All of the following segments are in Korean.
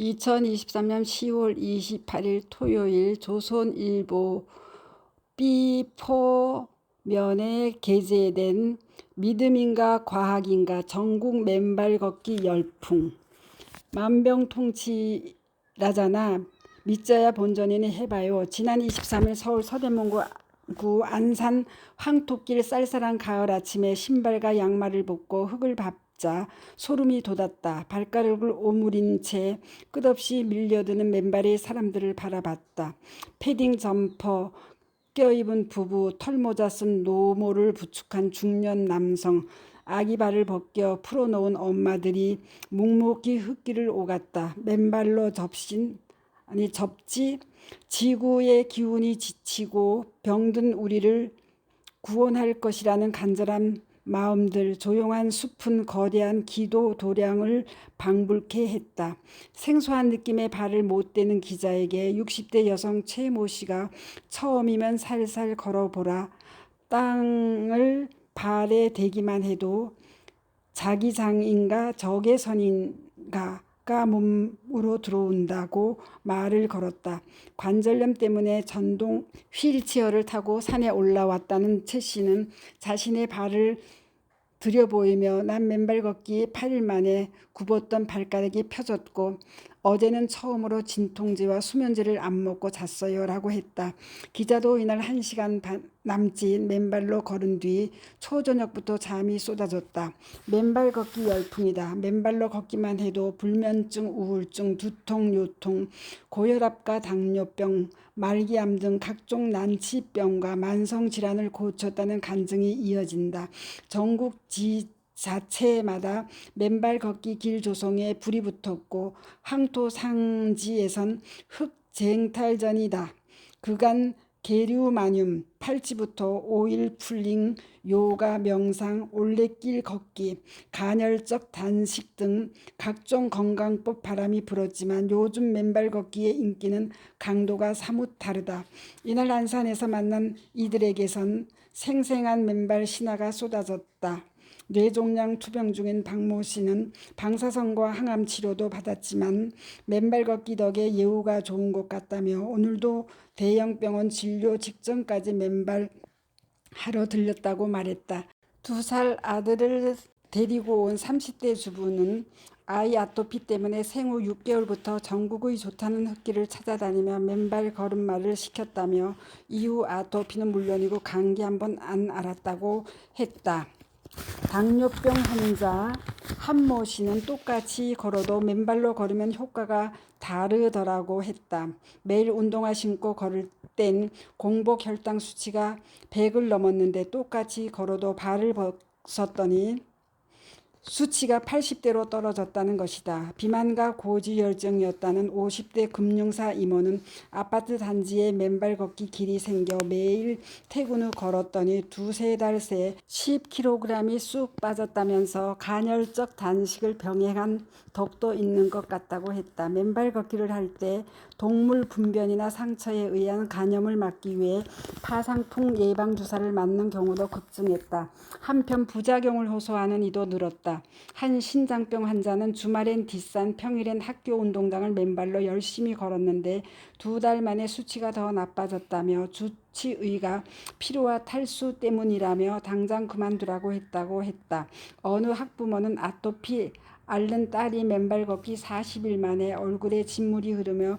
2023년 10월 28일 토요일 조선일보 B4면에 게재된 믿음인가 과학인가 전국 맨발 걷기 열풍 만병통치라잖아 믿져야 본전이니 해봐요. 지난 23일 서울 서대문구 안산 황토길 쌀쌀한 가을 아침에 신발과 양말을 벗고 흙을 밟 자 소름이 돋았다. 발가락을 오므린 채 끝없이 밀려드는 맨발의 사람들을 바라봤다. 패딩 점퍼 껴입은 부부, 털모자 쓴 노모를 부축한 중년 남성, 아기 발을 벗겨 풀어놓은 엄마들이 묵묵히 흙길을 오갔다. 맨발로 접신 아니 접지 지구의 기운이 지치고 병든 우리를 구원할 것이라는 간절한 마음들 조용한 숲은 거대한 기도 도량을 방불케 했다. 생소한 느낌의 발을 못 대는 기자에게 60대 여성 최모 씨가 처음이면 살살 걸어보라. 땅을 발에 대기만 해도 자기 장인가 적외선인가 가 몸으로 들어온다고 말을 걸었다. 관절염 때문에 전동 휠체어를 타고 산에 올라왔다는 최 씨는 자신의 발을 들여보이며 난 맨발 걷기 8일 만에 굽었던 발가락이 펴졌고 어제는 처음으로 진통제와 수면제를 안 먹고 잤어요 라고 했다. 기자도 이날 1시간 반 남짓 맨발로 걸은 뒤 초저녁부터 잠이 쏟아졌다. 맨발 걷기 열풍이다. 맨발로 걷기만 해도 불면증, 우울증, 두통, 요통, 고혈압과 당뇨병, 말기암 등 각종 난치병과 만성질환을 고쳤다는 간증이 이어진다. 전국 지 자체마다 맨발 걷기 길 조성에 불이 붙었고 항토 상지에선 흑쟁탈전이다. 그간 계류마늄, 팔찌부터 오일 풀링, 요가, 명상, 올레길 걷기, 간헐적 단식 등 각종 건강법 바람이 불었지만 요즘 맨발 걷기의 인기는 강도가 사뭇 다르다. 이날 안산에서 만난 이들에게선 생생한 맨발 신화가 쏟아졌다. 뇌종양 투병 중인 박모 씨는 방사선과 항암 치료도 받았지만 맨발 걷기 덕에 예후가 좋은 것 같다며 오늘도 대형 병원 진료 직전까지 맨발 하러 들렸다고 말했다. 두 살 아들을 데리고 온 30대 주부는 아이 아토피 때문에 생후 6개월부터 전국의 좋다는 흙길을 찾아다니며 맨발 걸음마를 시켰다며 이후 아토피는 물론이고 감기 한 번안 앓았다고 했다. 당뇨병 환자 한모 씨는 똑같이 걸어도 맨발로 걸으면 효과가 다르더라고 했다. 매일 운동화 신고 걸을 땐 공복 혈당 수치가 100을 넘었는데 똑같이 걸어도 발을 벗었더니 수치가 80대로 떨어졌다는 것이다. 비만과 고지혈증이었다는 50대 금융사 이모는 아파트 단지에 맨발 걷기 길이 생겨 매일 퇴근 후 걸었더니 두세 달 새 10kg이 쑥 빠졌다면서 간헐적 단식을 병행한 덕도 있는 것 같다고 했다. 맨발 걷기를 할 때 동물 분변이나 상처에 의한 간염을 막기 위해 파상풍 예방 주사를 맞는 경우도 급증했다. 한편 부작용을 호소하는 이도 늘었다. 한 신장병 환자는 주말엔 뒷산 평일엔 학교 운동장을 맨발로 열심히 걸었는데 두 달 만에 수치가 더 나빠졌다며 주치의가 피로와 탈수 때문이라며 당장 그만두라고 했다고 했다. 어느 학부모는 아토피 앓는 딸이 맨발 걷기 40일 만에 얼굴에 진물이 흐르며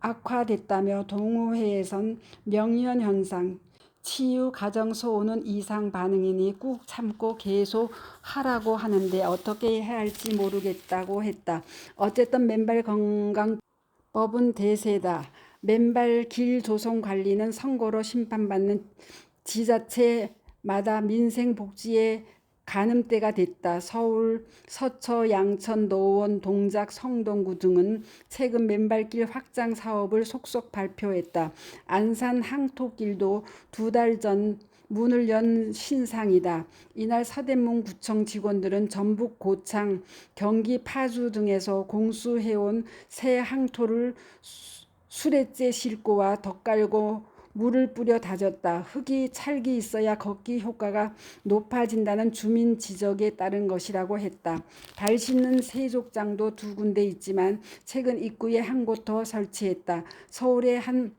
악화됐다며 동호회에선 명현 현상, 치유 가정소 오는 이상 반응이니 꾹 참고 계속 하라고 하는데 어떻게 해야 할지 모르겠다고 했다. 어쨌든 맨발 건강법은 대세다. 맨발 길 조성 관리는 선거로 심판받는 지자체마다 민생 복지에 가늠대가 됐다. 서울, 서처, 양천, 노원, 동작, 성동구 등은 최근 맨발길 확장 사업을 속속 발표했다. 안산 항토길도 두 달 전 문을 연 신상이다. 이날 서대문 구청 직원들은 전북 고창, 경기 파주 등에서 공수해온 새 항토를 수레째 싣고 와 덧깔고 물을 뿌려 다졌다. 흙이 찰기 있어야 걷기 효과가 높아진다는 주민 지적에 따른 것이라고 했다. 발 씻는 세족장도 두 군데 있지만 최근 입구에 한 곳 더 설치했다. 서울의 한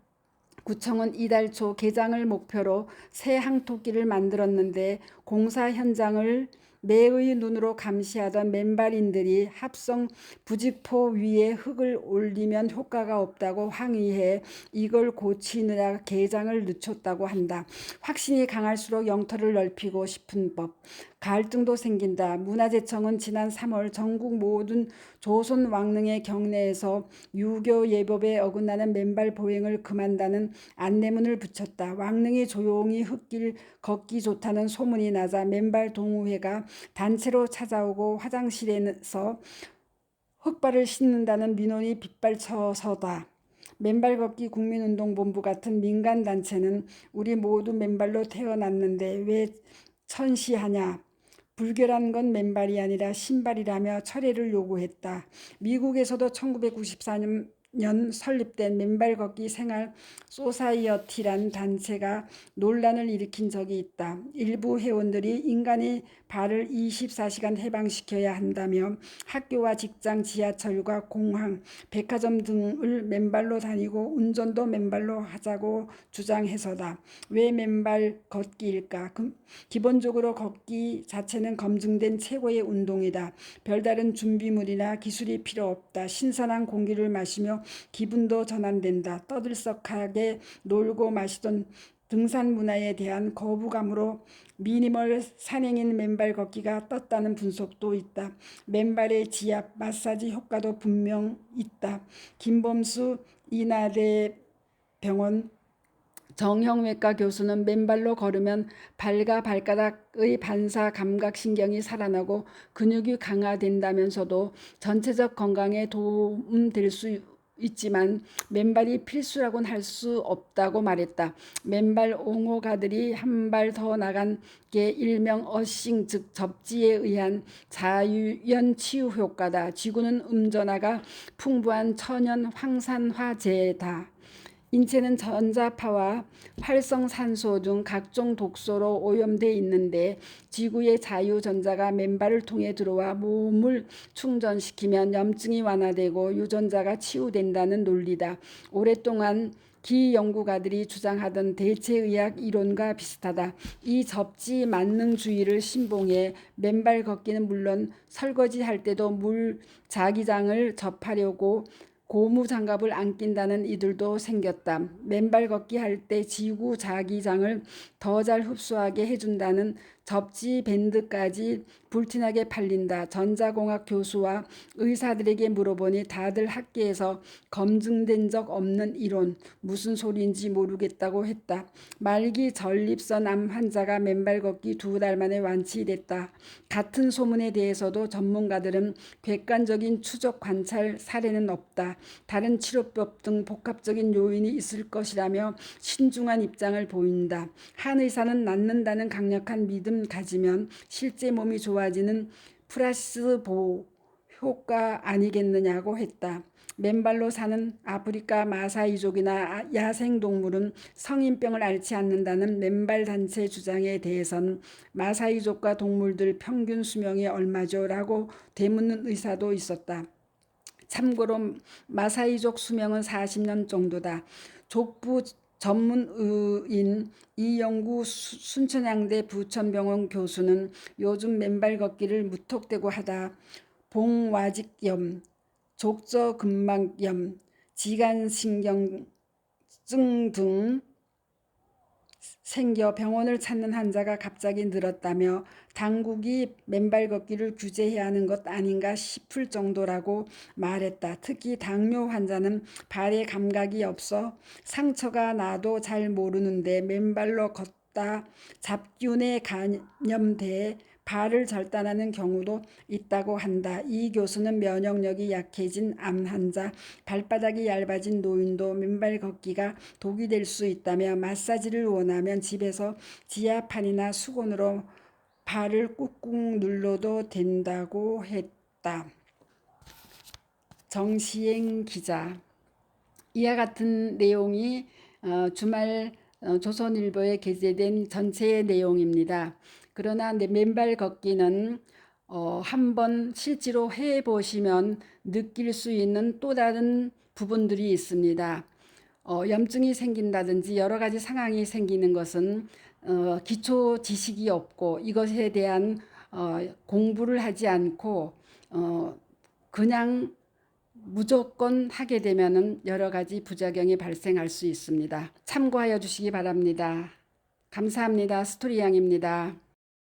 구청은 이달 초 개장을 목표로 새 항토끼를 만들었는데 공사 현장을 매의 눈으로 감시하던 맨발인들이 합성 부직포 위에 흙을 올리면 효과가 없다고 항의해 이걸 고치느라 개장을 늦췄다고 한다. 확신이 강할수록 영토를 넓히고 싶은 법. 갈등도 생긴다. 문화재청은 지난 3월 전국 모든 조선 왕릉의 경내에서 유교 예법에 어긋나는 맨발 보행을 금한다는 안내문을 붙였다. 왕릉이 조용히 흙길 걷기 좋다는 소문이 나자 맨발 동호회가 단체로 찾아오고 화장실에서 흙발을 씻는다는 민원이 빗발쳐서다. 맨발 걷기 국민운동본부 같은 민간 단체는 우리 모두 맨발로 태어났는데 왜 천시하냐? 불결한 건 맨발이 아니라 신발이라며 철회를 요구했다. 미국에서도 1994년 년 설립된 맨발 걷기 생활 소사이어티란 단체가 논란을 일으킨 적이 있다. 일부 회원들이 인간이 발을 24시간 해방시켜야 한다며 학교와 직장, 지하철과 공항, 백화점 등을 맨발로 다니고 운전도 맨발로 하자고 주장해서다. 왜 맨발 걷기일까? 기본적으로 걷기 자체는 검증된 최고의 운동이다. 별다른 준비물이나 기술이 필요 없다. 신선한 공기를 마시며 기분도 전환된다. 떠들썩하게 놀고 마시던 등산 문화에 대한 거부감으로 미니멀 산행인 맨발 걷기가 떴다는 분석도 있다. 맨발의 지압, 마사지 효과도 분명 있다. 김범수 인하대 병원 정형외과 교수는 맨발로 걸으면 발과 발가락의 반사 감각 신경이 살아나고 근육이 강화된다면서도 전체적 건강에 도움될 수 있지만 맨발이 필수라고는 할 수 없다고 말했다. 맨발 옹호가들이 한 발 더 나간 게 일명 어싱 즉 접지에 의한 자유연 치유 효과다. 지구는 음전화가 풍부한 천연 황산화제다. 인체는 전자파와 활성산소 등 각종 독소로 오염돼 있는데 지구의 자유전자가 맨발을 통해 들어와 몸을 충전시키면 염증이 완화되고 유전자가 치유된다는 논리다. 오랫동안 기 연구가들이 주장하던 대체의학 이론과 비슷하다. 이 접지 만능주의를 신봉해 맨발 걷기는 물론 설거지할 때도 물 자기장을 접하려고 고무 장갑을 안 낀다는 이들도 생겼다. 맨발 걷기 할 때 지구 자기장을 더 잘 흡수하게 해준다는 접지 밴드까지 불티나게 팔린다. 전자공학 교수와 의사들에게 물어보니 다들 학계에서 검증된 적 없는 이론, 무슨 소리인지 모르겠다고 했다. 말기 전립선 암 환자가 맨발 걷기 두 달 만에 완치됐다. 같은 소문에 대해서도 전문가들은 객관적인 추적 관찰 사례는 없다. 다른 치료법 등 복합적인 요인이 있을 것이라며 신중한 입장을 보인다. 한 의사는 낫는다는 강력한 믿음 가지면 실제 몸이 좋아지는 플라스보 효과 아니겠느냐고 했다. 맨발로 사는 아프리카 마사이족이나 야생동물은 성인병을 앓지 않는다는 맨발 단체 주장에 대해선 마사이족과 동물들 평균 수명이 얼마죠? 라고 되묻는 의사도 있었다. 참고로 마사이족 수명은 40년 정도다. 족부 전문의인 이영구 순천향대 부천병원 교수는 요즘 맨발 걷기를 무턱대고 하다 봉와직염, 족저근막염, 지간신경증 등 생겨 병원을 찾는 환자가 갑자기 늘었다며 당국이 맨발 걷기를 규제해야 하는 것 아닌가 싶을 정도라고 말했다. 특히 당뇨 환자는 발에 감각이 없어 상처가 나도 잘 모르는데 맨발로 걷다 잡균에 감염돼 발을 절단하는 경우도 있다고 한다. 이 교수는 면역력이 약해진 암 환자, 발바닥이 얇아진 노인도 맨발 걷기가 독이 될 수 있다며 마사지를 원하면 집에서 지하판이나 수건으로 발을 꾹꾹 눌러도 된다고 했다. 정시행 기자. 이와 같은 내용이 어, 주말 어, 조선일보에 게재된 전체의 내용입니다. 그러나 내 맨발 걷기는 어, 한번 실제로 해 보시면 느낄 수 있는 또 다른 부분들이 있습니다. 어, 염증이 생긴다든지 여러 가지 상황이 생기는 것은 어, 기초 지식이 없고 이것에 대한 어, 공부를 하지 않고 어, 그냥 무조건 하게 되면은 여러 가지 부작용이 발생할 수 있습니다. 참고하여 주시기 바랍니다. 감사합니다. 스토리양입니다.